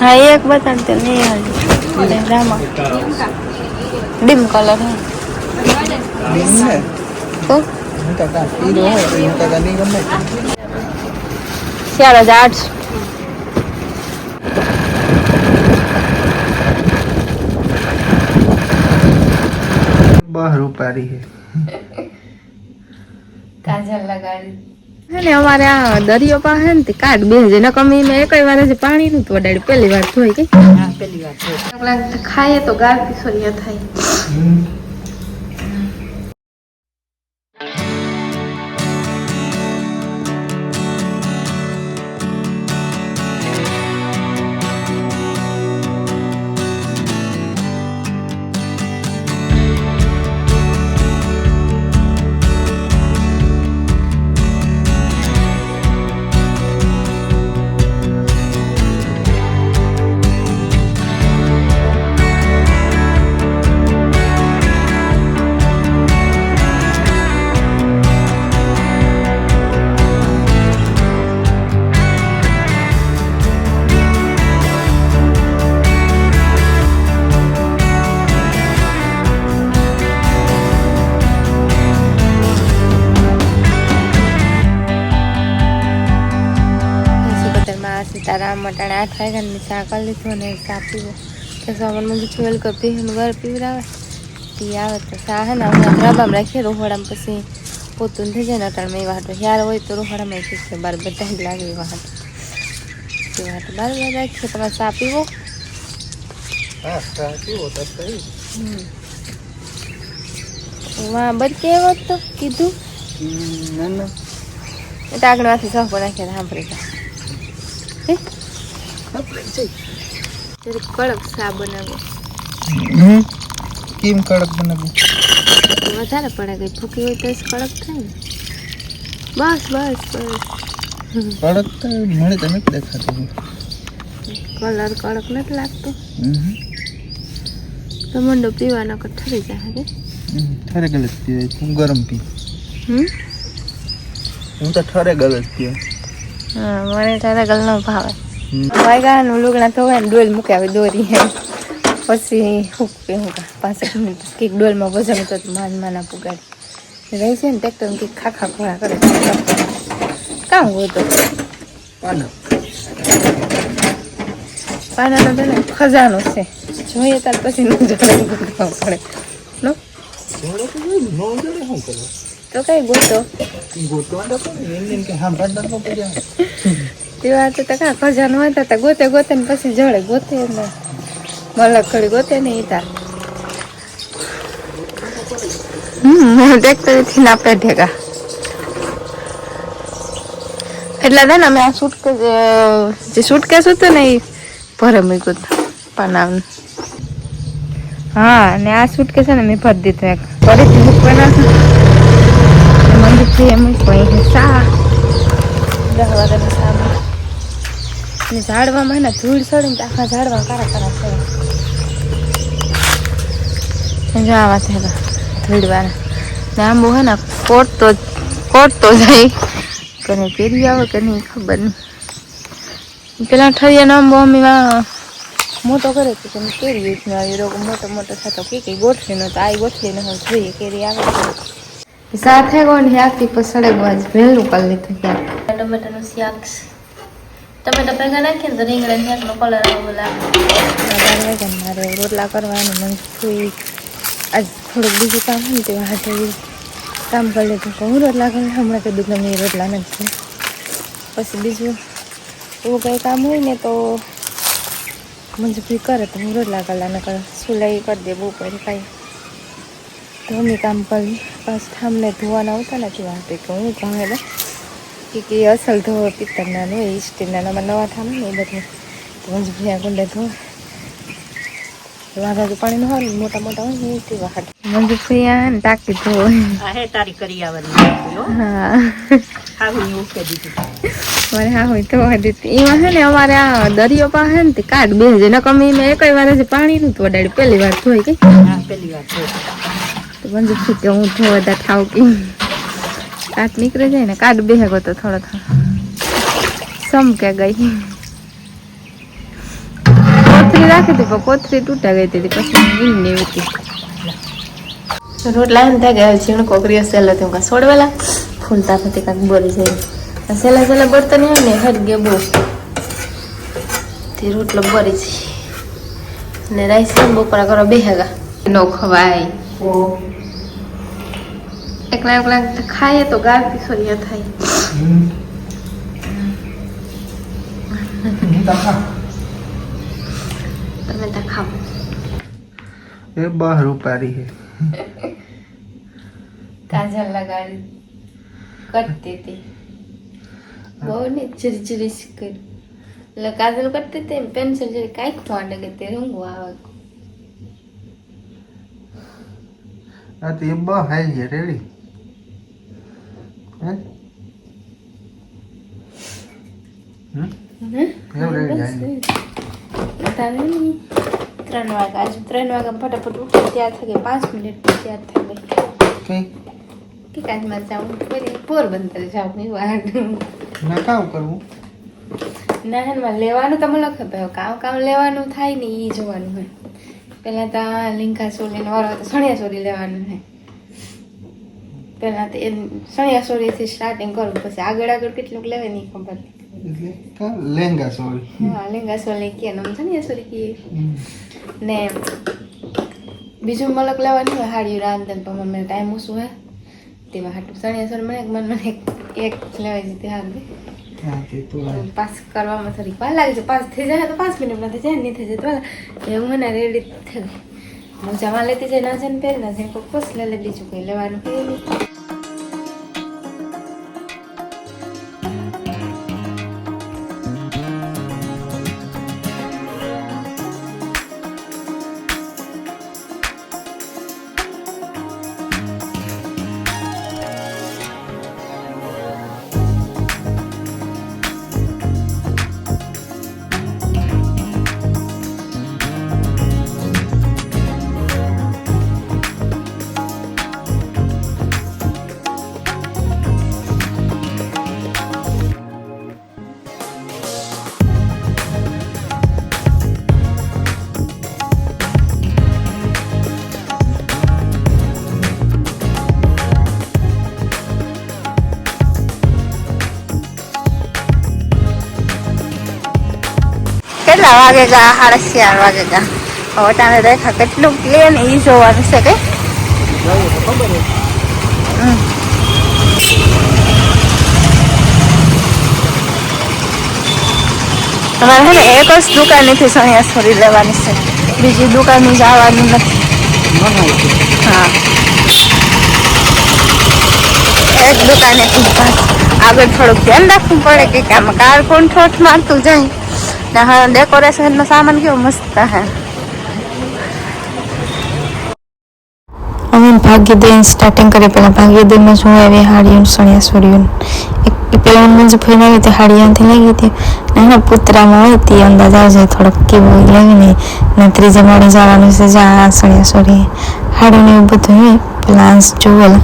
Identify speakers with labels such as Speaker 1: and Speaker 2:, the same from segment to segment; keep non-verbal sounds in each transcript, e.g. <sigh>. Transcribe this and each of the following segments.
Speaker 1: હા એક બતાડ તો નહીં હાલ રામા ડીમ કલર હે. તો જ આઠ
Speaker 2: બહાર ઉપાડી હે
Speaker 1: કાજલ લગાડી. હે ને અમારે આ દરિયો પાસે ને કાઢ બે છે ને મેં એકય વાર હજી પાણી નું વડાડ્યું. પહેલી વાર ધોઈ ગઈ.
Speaker 3: છે
Speaker 1: લાગે ખાઈએ તો ગાળ કિશોરિયા થાય. મટાણે આઠ વાગ્યાની ચા કરી લીધું અને ચા પીવો તો સવારમાં બીજું વેલ કપ પીવું વાર પીવડાવે તી આવે તો સા હે ને હમણાં રાબામાં રાખીએ રોહડામાં પછી પોતું થઈ જાય ને અટાણમાં એ વાટો યાર હોય તો રોહડામાં એક છે બાર બધા જ લાગે એ વાટ એ વાટ બાર બાર રાખીએ તમારે ચા પીવો હમ વાહ બધ કેવો તો કીધું એ તો આગળમાંથી સહ પણ સાંભળી હે જરીક કડક ચા બનાવો.
Speaker 2: કેમ કડક બનાવું?
Speaker 1: વધારે પડે ગઈ ફૂકી હોય તો કડક થાય ને. બસ બસ બસ.
Speaker 2: કડક તો મને તો નથી દેખાતું.
Speaker 1: કલર કડક નથી લાગતો. તો મંડો પીવાનો કે ઠરી જાય રે
Speaker 2: ઠરે ગલત પીવે હું ગરમ પી. હું તો ઠરે ગલત પીવે
Speaker 1: હા મને ઠરે ગલ નો ભાવે. વાયગાનું લુગડા ધોવાય ને ડોલ મૂકે આવે દોરી હે પછી હુક કે હુક પાંસઠ મિનિટ કીક ડોલમાં વજન તો માન માના પુગાડી રહી છે ને ટ્રેક્ટર કીક ખાખા ખોળા કરે કામ
Speaker 2: ગોતો
Speaker 1: પાનાનો તો? ને ખજાનો છે. જોઈએ ત્યાર પછી ન જડે પડે. નો?
Speaker 2: તો
Speaker 1: કઈ ગોતો?
Speaker 2: ગોતવા તો એમ કે હા ભાત પડ્યા
Speaker 1: તો કા ખજાનો હોય તો ગોતે ગોતે ને પછી જળે ગોતે ને મલક કરી ગોતે ને ઈતા હમ ટ્રેક્ટરથી નાપે ઢેગા. એટલે છે ને અમે આ સુટકેસ જે સુટકેસ હતું ને એ ભરે મૂક્યું હતું પાનાનું હા, ને આ સુટકેસ છે ને મેં ભરી દીધું એક. ફરીથી મૂકવાના મંદિરથી એમ કોઈ સા દસ વાગ્યાની ને ઝાડવામાં હે ને ધૂળ ચડી ને આખા ઝાડવા કારા કારા છે. જો આવા થયેલા ધૂળવાળા. ને આંબો હે ને કોટતો કોટતો જાય. કને પેરી આવે કે નહીં ખબર નહીં. પેલા ઠરિયાનો આંબો અમે મોટો કરે છે તમે કેરી જ આવી રોગ મોટો મોટો થતો કે કઈ ગોઠવી નો તો આ ગોઠવી ન હોય. જોઈએ કેરી આવે સાથે કોણ આખી પસડે જ વહેલું કરી લીધું ટમેટાનું શાક ટમેટા ભેગા નાખીએ ને તો રીંગણા કલર આવો મારે રોટલા કરવાનું મન કોઈ આજ થોડુંક બીજું કામ હોય ને તે હાથે કામ કરી લીધું તો હું રોટલા કરું હમણાં કે મેં રોટલા નથી. પછી બીજું એવું કંઈ કામ હોય ને તો મજબૂરી કરે તો હું રોટલા કલા ન કરે સુલાઈ કરી દે બહુ પડે કાંઈ. તો અમે કામ કરી પાછું થામને ધોવાના આવતા નથી વાંધો કે હું ને કે કે અસલ ધો પિત્તરના એ હોય સ્ટીલના નવા ઠામ ને એ બધું. તો આ ગુંડે ધો વાઘા પાણી ન હોય મોટા મોટા હોય ને તે વાહટ આ ને ટાંકી
Speaker 3: ધો હે તારી કરી આવવાની
Speaker 1: હા. મારે હા હોય તો દીધી. એમાં છે ને અમારે આ દરિયો પાસે ને કાઢ બે છે નકર મેં એને એકય વાર જ પાણી નું વડાડ્યું. પહેલી વાર ધોઈ કે
Speaker 3: હા વાર છે
Speaker 1: તો બંધ છું કે હું ધોવા દા થાવ કે. કાટ નીકળી જાય ને કાટ બેહે ગયો તો થોડો થોડો. સમ ગઈ. કોથરી રાખી હતી પણ કોથરી તૂટા ગઈ હતી પછી વીણ ને હતી. રોટલા એમ થાય ગયા ઝીણ કોકરીઓ સેલ હતી કાં છોડવેલા ફૂલતા થતી કાંઈક બોરી જાય. સેલા સેલા બળતા નહીં ને હટ ગે બહુ. તે રોટલો બરી છે ને રાઈસ બપોરા કરો બેહેગા નો ખવાય. એકલા એકલા ખાઈએ તો ગાર કિશોરિયા થાય. તમે તો ખાવ
Speaker 2: એ બહાર ઉપાડી હે
Speaker 1: કાજલ લગાડી કરતી હતી. બહુ ને ચરી ચરી કરી. એટલે કાજલ કરતી હતી પેન્સિલ જે કાંઈક માંડે કે તે રંગું આવે.
Speaker 2: આ તો એ બહાર હાઈ છે રેડી હે હમ? કેમ રેડી હાઈ
Speaker 1: તારે નહીં. ત્રણ વાગ્યા આજે ત્રણ વાગ્યા ફટાફટ ઉઠી તૈયાર થઈ ગઈ. પાંચ મિનિટ તૈયાર થઈ ગઈ. કે કાજમાં જાઉં ફરી પોરબંદર જાઉં એવું વાર.
Speaker 2: ના કામ કરવું?
Speaker 1: નાહનમાં લેવાનું તો મને ખબર કામ કામ લેવાનું થાય ને એ જોવાનું હોય. પહેલાં તો લીંકા ચોરીને વાળો તો સણિયા ચોરી લેવાનું હોય. પહેલાં તો એ સણિયા ચોરીથી સ્ટાર્ટિંગ કરું પછી આગળ આગળ કેટલુંક લેવાય નહીં ખબર.
Speaker 2: એટલે લહેંગા સોરી.
Speaker 1: હા લીંગા ને કે નામ સણિયા ચોરી
Speaker 2: કે.
Speaker 1: ને બીજું મલક લેવાનું હોય હાડીઓ રાંધન પણ મને ટાઈમ ઓછું હોય તેમાં હાટું સણિયા ચોરી મને મને મને એક લેવાય છે તે હાલ
Speaker 2: હા તે તો.
Speaker 1: પાસ કરવામાં થોડીક વાર લાગે છે. પાસ થઈ જાય તો પાંચ મિનિટમાં થઈ જાય નહીં થઈ જાય તો એવું મને રેડી થઈ ગઈ મોજામાં લેતી જાય ના જઈને પહેરી ના જઈને કોઈ ખુશ લે લે બીજું કંઈ લેવાનું કેટલા વાગે ગયા સાડા ચાર વાગે ગયા હવે તને રેખા કેટલું લે ને એ જોવાનું છે કે? તમારે છે એક જ દુકાનેથી સણિયા છોડી લેવાની છે. બીજી દુકાને જવાનું નથી. હા. એક દુકાને આગળ થોડુંક ધ્યાન રાખવું પડે કે આમાં કાર કોણ ઠોઠ મારતું જાય? ને હા ડેકોરેશનનો સામાન કેવો મસ્ત હે અમે ભાગ્યદેન સ્ટાર્ટિંગ કરી પહેલાં ભાગ્યદેનમાં શું આવી હાડીઓ સણિયા સોડિયું એક પેલા મને જે ફોન આવી હતી હાડીયાથી લાગી હતી ને એના પુતરામાં હોય તે અંદાજ આવશે થોડોક કેવું લાવીને ને ત્રીજે માળે જવાનું છે જ્યાં સણિયા સોડી હાડીઓ ને એવું બધું હોય પેલા આંસ જોવેલા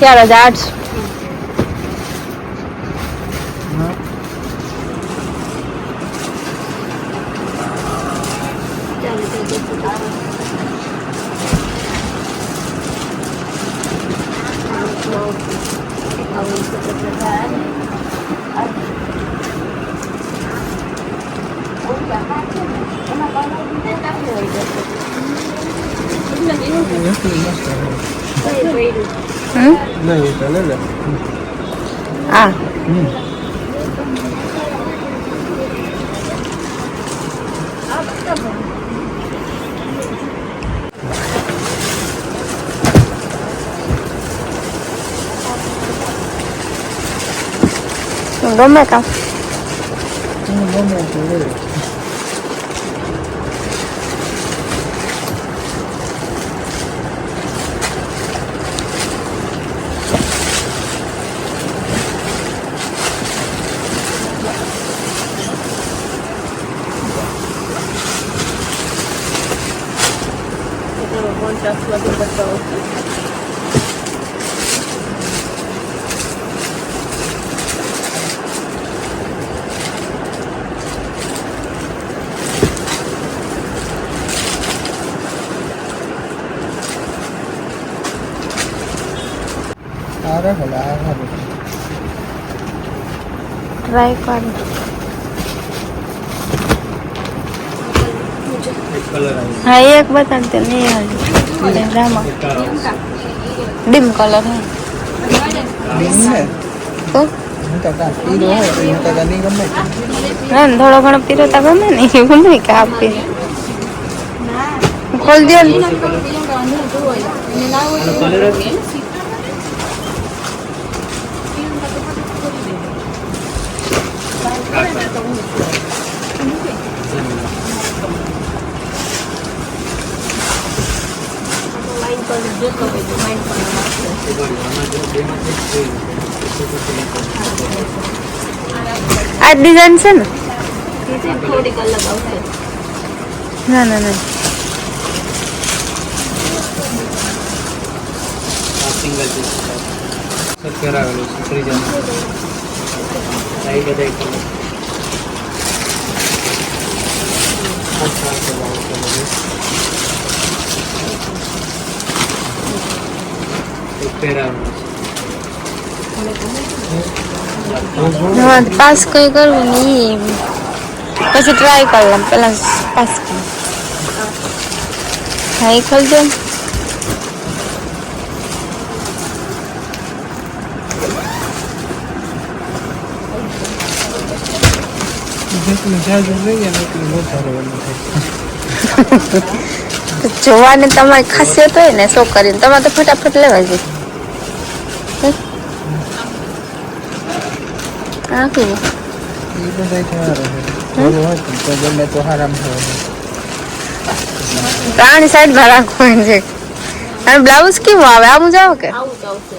Speaker 1: ચાર હજાર આઠસો હમ
Speaker 2: નહીં ચાલે ને
Speaker 1: આ
Speaker 2: હમ.
Speaker 1: ગમે કામ
Speaker 2: હમ, ગમે તે લે.
Speaker 1: ટ્રાય કરું
Speaker 2: એક કલર આવે
Speaker 1: હા એક બતાવ તે નહીં હાલ
Speaker 2: ડ્રામા
Speaker 1: ડીમ કલર હા
Speaker 2: બીન ને
Speaker 1: તો
Speaker 2: હું
Speaker 1: ના ને થોડો ઘણો પીરોતા ગમે ને એવું નહીં કે આપી ખોલ દે ને
Speaker 2: કલર જ
Speaker 1: આ ડિઝાઇન છે ને? ના ના ના.
Speaker 2: સિંગલ છે. સર કરાવેલું છે ત્રીજા સાઈ બધા કલર અચ્છા અચ્છા એક પહેરાવેલું છે
Speaker 1: હા પાસ કઈ કરવું નહીં પછી ટ્રાય કરી લઉં પેલા પાસ કરું હા એ <laughs> જોવાની તમારી ખાસિયત હોય ને શો કરીને. તમારે તો ફટાફટ લેવા જાય હા? સાઈડ
Speaker 2: એ બધા છે.
Speaker 1: પ્રાણી અને બ્લાઉઝ કેવું આવે? આવું જાવ કે?
Speaker 3: આવું જ આવશે.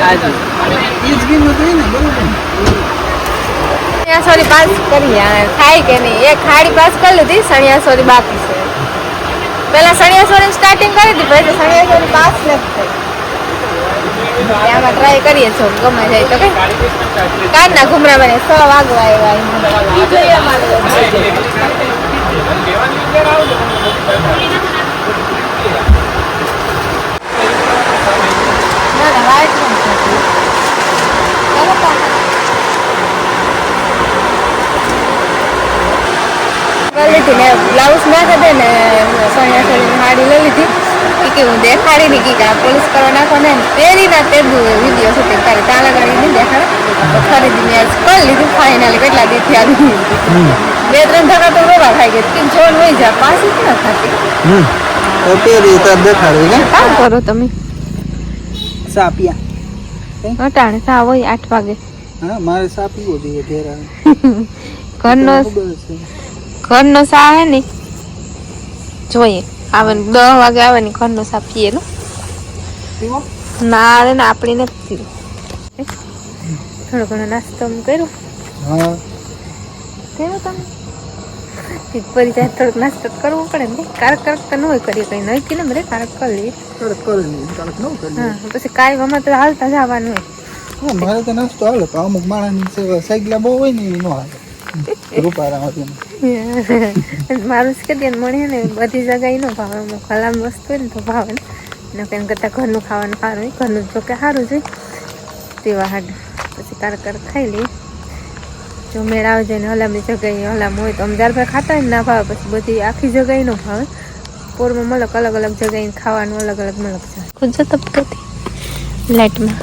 Speaker 2: ને ખોટી રસોઈ એ જ કિંમત હોય ને બરોબર.
Speaker 1: સોરી પાસ કરી થાય કે નહીં? એક ખાડી પાસ કરી લીધી સણિયા સોરી બાકી છે. પેલા સણિયા સ્ટાર્ટિંગ કરી હતી પછી સણિયાસોરી પાસ નથી થઈ. આમાં ટ્રાય કરીએ છો ગમે જાય તો કઈ. કારના ઘુમરા મને સો વાગવા આવ્યા ઈ જોઈએ અમારે ના ના વાઈટ નથી ચાલો પાછા લઈ લીધી ને બ્લાઉઝ ના કદે ને સોનિયા સોની સાડી લઈ લીધી. ઈ કે હું દેખાડી ની કી પોલીસ કરવા નાખો ને પહેરી ના તે વીડિયો શૂટિંગ કરી ત્યાં લગાડી નહીં દેખાડે. તો ખરીદી મેં કરી લીધું ફાઇનલી કેટલા દી થયા નહીં બે ત્રણ ધક્કા તો રોવા ખાઈ ગઈ તીન જોન વહી જાય પાછી ક્યાં થતી.
Speaker 2: હમ. તો પહેરી તો દેખાડવી ને.
Speaker 1: કામ કરો તમે.
Speaker 2: સાપિયા.
Speaker 1: અટાણે સા હોય આઠ વાગે.
Speaker 2: હા મારે સા પીવો જોઈએ ઘેર <laughs>
Speaker 1: ઘરનો ઘરનો સા હે ને જોઈએ. આવે ને દસ વાગે આવે ને ઘરનો સા પીએ નો ના રે ને આપણી નથી પીવો. થોડો ઘણો નાસ્તો કર્યો.
Speaker 2: હા.
Speaker 1: કર્યો તમે? પડી જાય થોડોક નાસ્તો કરવો પડે ને. કારક કારક તો ન હોય કરીએ કઈ નહીં કે ને બરે કારક કરી લઈએ.
Speaker 2: તરત કરી લઈએ તરત ન કરી લઈએ
Speaker 1: હા પછી કાંઈ આમાં તો હાલતા જવાનું હોય.
Speaker 2: મારે તો નાસ્તો હાલે પણ અમુક માણસની સાયકલા બહુ હોય ને એ ન હાલે. રૂપારામાંથી <laughs>
Speaker 1: મારું જ કરીએ ને મળે ને બધી જગ્યાએ ન ભાવે. અમુક હલામ વસ્તુ હોય ને તો ભાવે ને. કરતાં ઘરનું ખાવાનું સારું હોય ઘરનું જો કે સારું છે તેવા હાડ પછી કારક કારક ખાઈ લઈએ. જો છે ને હલામની જગ્યાએ હલામ હોય તો અમદાવાદ ખાતા ના ભાવે, પછી બધી આખી જગ્યાએ ન ભાવે. પોરમાં મલક અલગ અલગ જગ્યાએ ખાવાનું અલગ અલગ મલક છે. ખુદ તપ કરતી લાઇટમાં